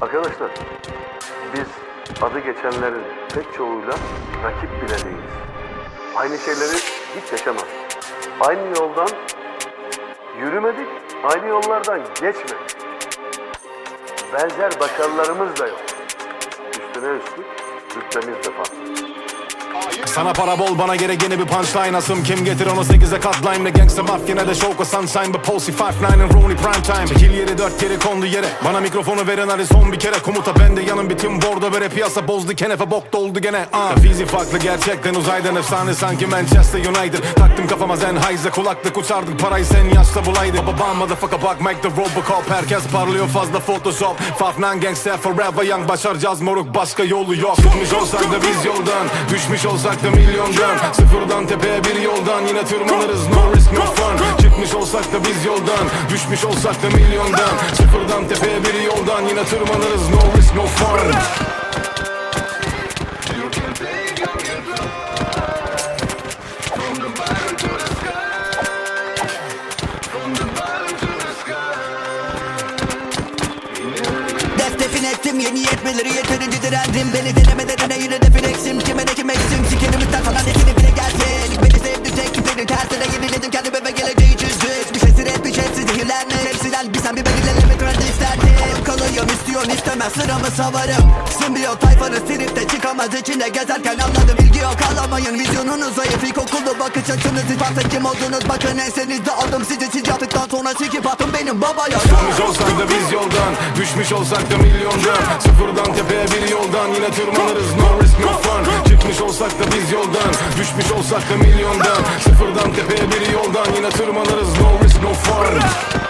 Arkadaşlar biz adı geçenlerin pek çoğuyla rakip bile değiliz. Aynı şeyleri hiç yaşamadık. Aynı yoldan yürümedik, aynı yollardan geçmedik. Benzer başarılarımız da yok. Üstüne üstlük rütbemiz de farklı. Sana para bol bana gerek yeni bir punchline Asım kim getir onu 8'e katlayayım Ne gangsta mafya ne de şovka sunshine Bu Posey 5-9 and Rooney prime time. Kill yeri dört kere kondu yere. Bana mikrofonu veren hadi son bir kere. Komuta bende yanım bitim bordo vere Piyasa bozdu. Kenefe bok doldu gene. Uh. Fizi farklı gerçekten uzaydan efsane. Sanki Manchester United. Taktım kafama Sennheiser kulaklık uçardık. Parayı sen yaşta bulaydı. Baba bam motherfucker bak Mike the Robocop. Herkes parlıyor fazla photoshop. 5-9 gangster forever young. Başaracağız moruk başka yolu yok. Çıkmış olsak da biz yoldan. Düşmüş olsak da milyondan. Sıfırdan tepeye bir yoldan Yine tırmanırız. No risk no fun. Çıkmış olsak da biz yoldan. Düşmüş olsak da milyondan. Sıfırdan tepeye bir yoldan Yine tırmanırız. No risk no fun. Def defin ettim yeni yetmeleri yeterince direndim Beni denemelerine yine de flexim Kime de kim istemez sıramı savarım. Simbiyot tayfanı silip de çıkamaz. İçinde gezerken anladım Bilgi yok alamayın. Vizyonunuz zayıf İlkokulu bakış açınız. İspatı kim oldunuz? Bakın ensenizde aldım sizi. Siz yaptıktan sonra sikip atın benim baba ya. Çıkmış olsak da biz yoldan Düşmüş olsak da milyondan. Sıfırdan tepeye bir yoldan Yine tırmanırız. No risk no fun. Çıkmış olsak da biz yoldan Düşmüş olsak da milyondan. Sıfırdan tepeye bir yoldan Yine tırmanırız. No risk no fun